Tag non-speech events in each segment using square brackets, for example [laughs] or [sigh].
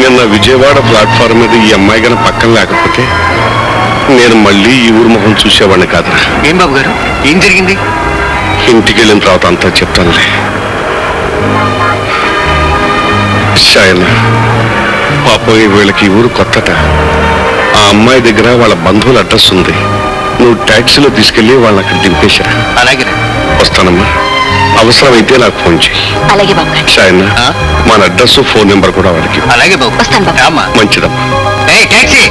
నిన్న విజయవాడ ప్లాట్ఫారం మీద ఈ అమ్మాయి గన పక్కన లేకపోతే నేను మళ్ళీ ఈ ఊరు మొహం చూసేవాడిని కాదురా. ఏం బాబు గారు? ఏం జరిగింది? ఇంటికి వెళ్ళిన తర్వాత అంతా చెప్తానులే. షాయన్న పాపం ఈ వీళ్ళకి ఈ ఊరు కొత్తట. ఆ అమ్మాయి దగ్గర వాళ్ళ బంధువుల అడ్రస్ ఉంది. నువ్వు ట్యాక్సీలో తీసుకెళ్ళి వాళ్ళని అక్కడ దింపేశారా? అలాగే వస్తానమ్మా. అవసరమైతే నాకు ఫోన్ చేయి. అలాగే బాబు గారు. షాయన్న ఆ? మన అడ్రస్ ఫోన్ నెంబర్ కూడా వాళ్ళకి ఇవ్వు. అలాగే బాబు. వస్తాను బాబు. రామ్మా. మంచిదమ్మా. ఏయ్ టాక్సీ!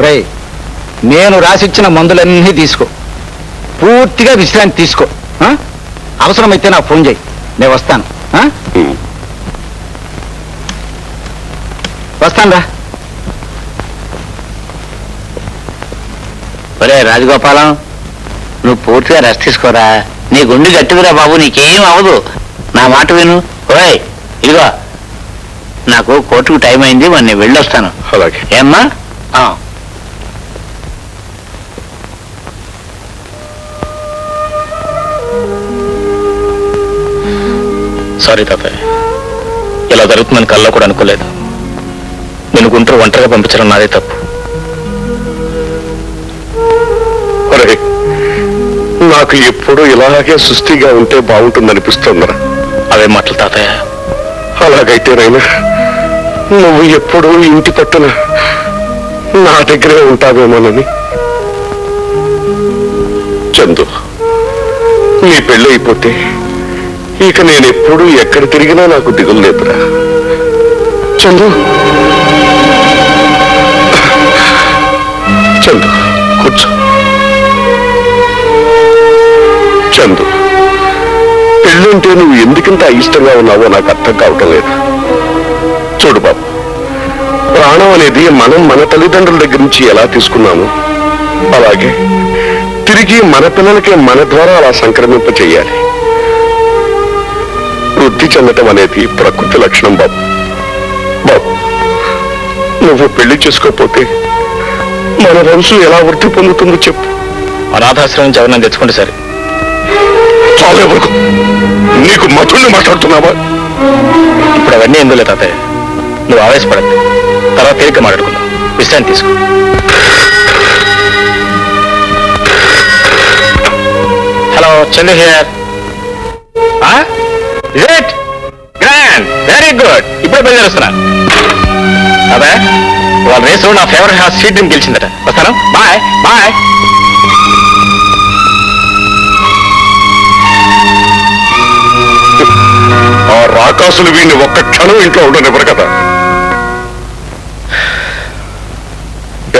రే నేను రాసిచ్చిన మందులన్నీ తీసుకో. పూర్తిగా విశ్రాంతి తీసుకో. ఆ? అవసరమైతే నాకు ఫోన్ చేయి. నేను వస్తాను. ఆ? ఉమ్. వస్తాను రా రాజగోపాలం నువ్వు పూర్తిగా రెస్ట్ తీసుకోరా. నీ గుండె గట్టిదిరా బాబు నీకేం అవ్వదు. నా మాట విను. ఓయ్ ఇదిగో. నాకు కోర్టుకు టైం అయింది మరి నేను వెళ్ళొస్తాను. అలాగే. ఏమ్మా? ఆ. సారీ తాతయ్య. ఇలా జరుగుతుందని కల్లో కూడా అనుకోలేదు. నేను గుంటూరు ఒంటరిగా పంపించడం నాదే తప్పు. ఒరేయ్, నాకు ఎప్పుడూ ఇలాగే సుస్థిగా ఉంటే బాగుంటుందనిపిస్తుందిరా. అవే మాటలు తాతయ్య. అలాగైతేనైనా నువ్వు ఎప్పుడూ ఇంటి పట్టున నా దగ్గరే ఉంటావేమోనని. చందు నీ పెళ్ళి అయిపోతే ఇక నేను ఎప్పుడు ఎక్కడ తిరిగినా నాకు దిగులు లేదురా. చందు. చందు కూర్చో. చందు. పెళ్ళంటే నువ్వు ఎందుకంత అయిష్టంగా ఉన్నావో నాకు అర్థం కావటం లేదు. చూడు బాబు ప్రాణం అనేది మనం మన తల్లిదండ్రుల దగ్గర నుంచి ఎలా తీసుకున్నాము అలాగే తిరిగి మన పిల్లలకే మన ద్వారా అలా సంక్రమింప చేయాలి. వృద్ధి చెందటం అనేది ప్రకృతి లక్షణం బాబు. బాబు నువ్వు పెళ్ళి చేసుకోకపోతే మన వంశం ఎలా వృద్ధి పొందుతుందో చెప్పు. అనాథాశ్రమం నుంచి ఎవరినైనా తెచ్చుకుంటే సరే. చాలే వరకు. నీకు మధుణ్ణి మాట్లాడుతున్నావా? ఇప్పుడు అవన్నీ ఎందులే తాతయ్య? నువ్వు ఆవేశపడద్దు తర్వాత తేలిక మాట్లాడుకుందాం. విశ్రాంతి తీసుకో. Hello Chandu here. It grand very good ఇప్పుడే బయలుదేరుస్తున్నా అదే వాళ్ళ రేసులో నా ఫేవరెట్ హాస్ సీట్ గెలిచిందట. వస్తాను? బాయ్ బాయ్ ఆ రాకాసులు వీడిని ఒక్క క్షణం ఇంట్లో ఉండనివ్వరు కదా.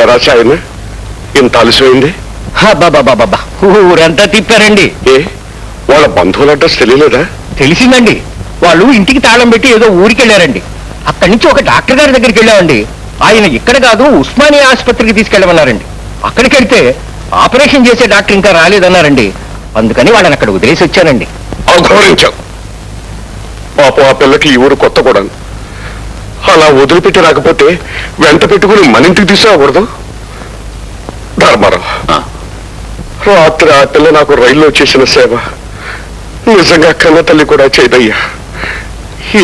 రాశాయన ఇంత బాబా ఊరంతా తిప్పారండి. ఏ వాళ్ళ బంధువుల అడ్రస్ తెలియలేదా? తెలిసిందండి. వాళ్ళు ఇంటికి తాళం పెట్టి ఏదో ఊరికి వెళ్ళారండి అక్కడి నుంచి ఒక డాక్టర్ గారి దగ్గరికి వెళ్ళామండి. ఆయన ఇక్కడ కాదు ఉస్మానియా ఆసుపత్రికి తీసుకెళ్ళమన్నారండి. అక్కడికి వెళ్తే ఆపరేషన్ చేసే డాక్టర్ ఇంకా రాలేదన్నారండి. అందుకని వాళ్ళని అక్కడ వదిలేసి వచ్చానండి. అఘోరించాం పాపం ఆ పిల్లకి ఈ ఊరు కొత్త కూడా. అలా వదిలిపెట్టి రాకపోతే వెంట పెట్టుకుని మన ఇంటికి తీసుకురాకూడదు? ధర్మారావు రాత్రి ఆ పిల్ల నాకు రైల్లో చేసిన సేవ. నిజంగా కన్న తల్లి కూడా చేయదయ్యా.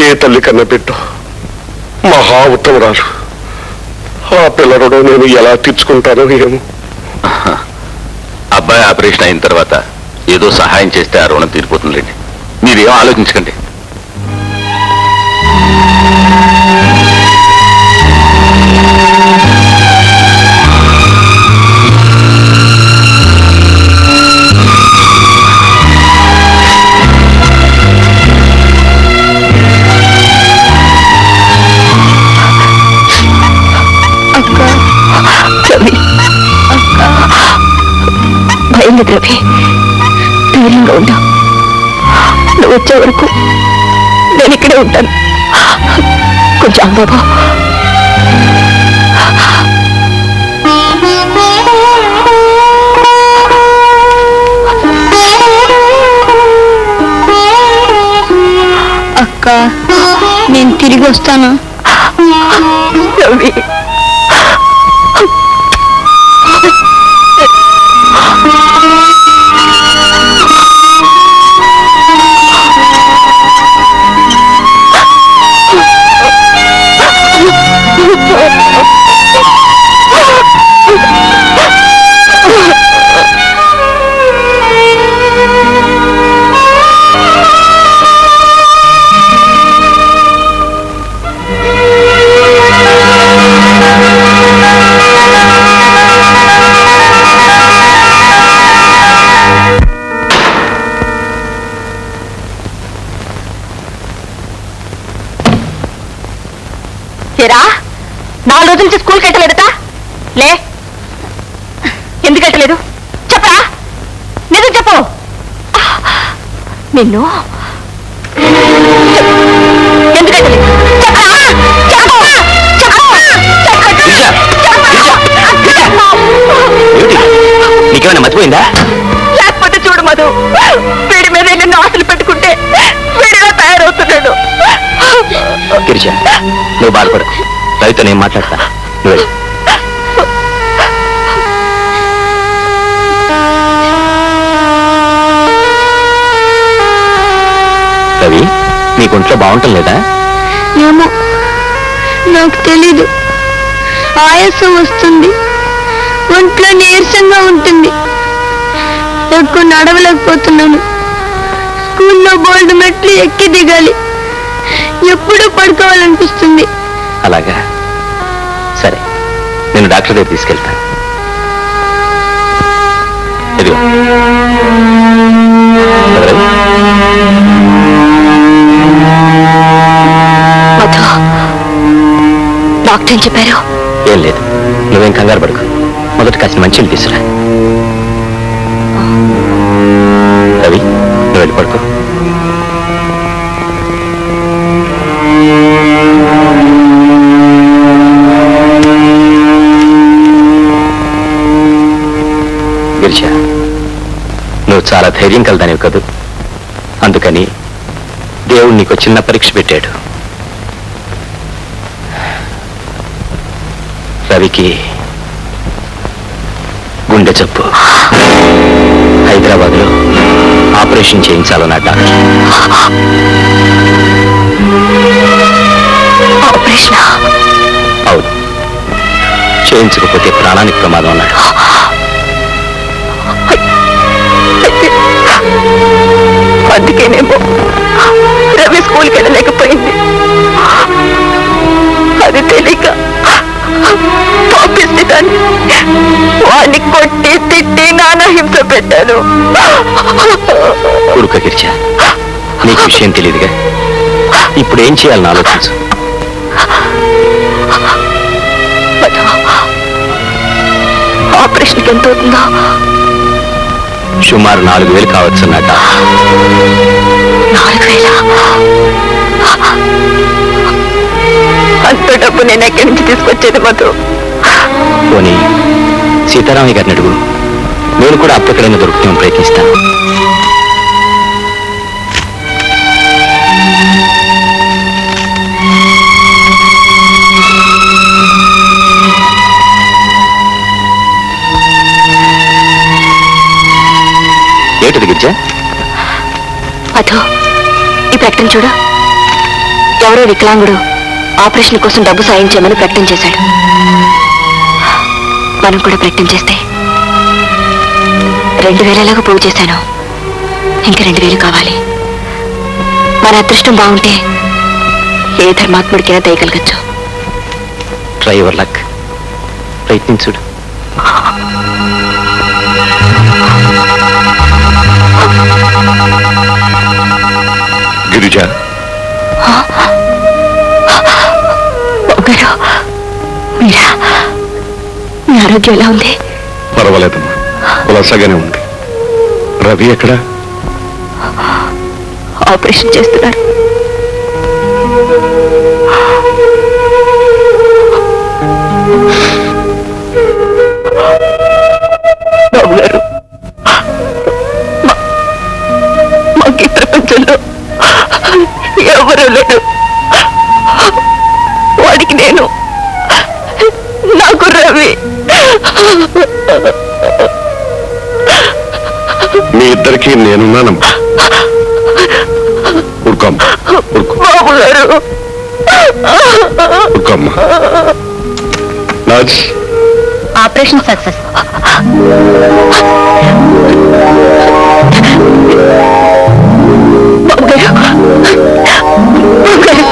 ఏ తల్లి కన్న పెట్టు మహా ఉత్తమరాలు. ఆ పిల్లరుడు నేను ఎలా తీర్చుకుంటానో ఏమో. అబ్బాయి ఆపరేషన్ అయిన తర్వాత ఏదో సహాయం చేస్తే ఆ రుణం తీరిపోతుందండి మీరేం ఆలోచించకండి. భయం లేదు రవి. ధైర్యంగా ఉండు. నువ్వు వచ్చే వరకు నేను ఇక్కడే ఉంటాను. కొంచెం బాబు. అక్క నేను తిరిగి వస్తాను. రవి. ఏరా [laughs] Oh, నిన్ను రవి నీకు ఒంట్లో బాగుంటం లేదా? ఏమో నాకు తెలీదు. ఆయాసం వస్తుంది. ఒంట్లో నీరసంగా ఉంటుంది. ఎక్కువ నడవలేకపోతున్నాను. స్కూల్లో బోల్డ్ మెట్లు ఎక్కి దిగాలి. ఎప్పుడూ పడుకోవాలనిపిస్తుంది. అలాగా. సరే నేను డాక్టర్ దగ్గర తీసుకెళ్తాను. ఇదిగో రవి, మధు డాక్టర్ ఏం చెప్పారు? ఏం లేదు. నువ్వేం కంగారు పడుకు. మొదట కాసిన మంచిని తీసురా రవి నువ్వు వెళ్ళి పడుకో. గిరిజ నువ్వు చాలా ధైర్యం కలదానివి కదూ. అందుకని దేవుడు నీకు చిన్న పరీక్ష పెట్టాడు. రవికి గుండె జబ్బు. హైదరాబాద్లో ఆపరేషన్ చేయించాలన్న డాక్టర్. అవును. చేయించకపోతే ప్రాణానికి ప్రమాదం అన్నాడు. అందుకేనేమో రవి స్కూల్కి వెళ్ళలేకపోయింది. అది తెలియక దాన్ని వాడిని కొట్టి తిట్టి నానా హింస పెట్టాను. కొడుక గిరిజ నీకు విషయం తెలియదుగా ఇప్పుడు ఏం చేయాలని ఆలోచించు. ఆపరేషన్కి ఎంత అవుతుందో. సుమారు నాలుగు వేలు కావచ్చు అన్నట నాలుగు వేల? అంత డబ్బు నేను ఎక్కడి నుంచి తీసుకొచ్చేది మధు? పోనీ సీతారామయ్య గారిని అడుగు. నేను కూడా అప్పటికడైనా దొరుకుతాం ప్రయత్నిస్తాను ఏమిటిది గిరిజా? అథో ఈ ప్రకటన చూడు. ఎవరో వికలాంగుడు ఆపరేషన్ కోసం డబ్బు సాయం చేయమని ప్రకటన చేశాడు. మనం కూడా ప్రకటన చేస్తే రెండు వేలలాగా పోగు చేశాను ఇంక రెండు వేలు కావాలి మన అదృష్టం బాగుంటే ఏ ధర్మాత్ముడికైనా దయగలగచ్చు డ్రైవర్ లక్ ప్రయత్నించుడు గిరిజ గారు మీరా ఆరోగ్యం ఎలా ఉంది? పర్వాలేదమ్మా. కులాసాగానే ఉంది. రవి ఎక్కడ? ఆపరేషన్ చేస్తున్నారు. బాబు గారు మా- మాకు ఈ ప్రపంచంలో ఎవరు లేరు. వాడికి నేను ఇద్దరికి నేనున్నానమ్మా రాజ్ ఆపరేషన్ సక్సెస్. బాబు గారు బాబు గారు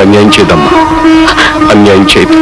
అన్యాయం చేయదమ్మా అన్యాయం చేయదు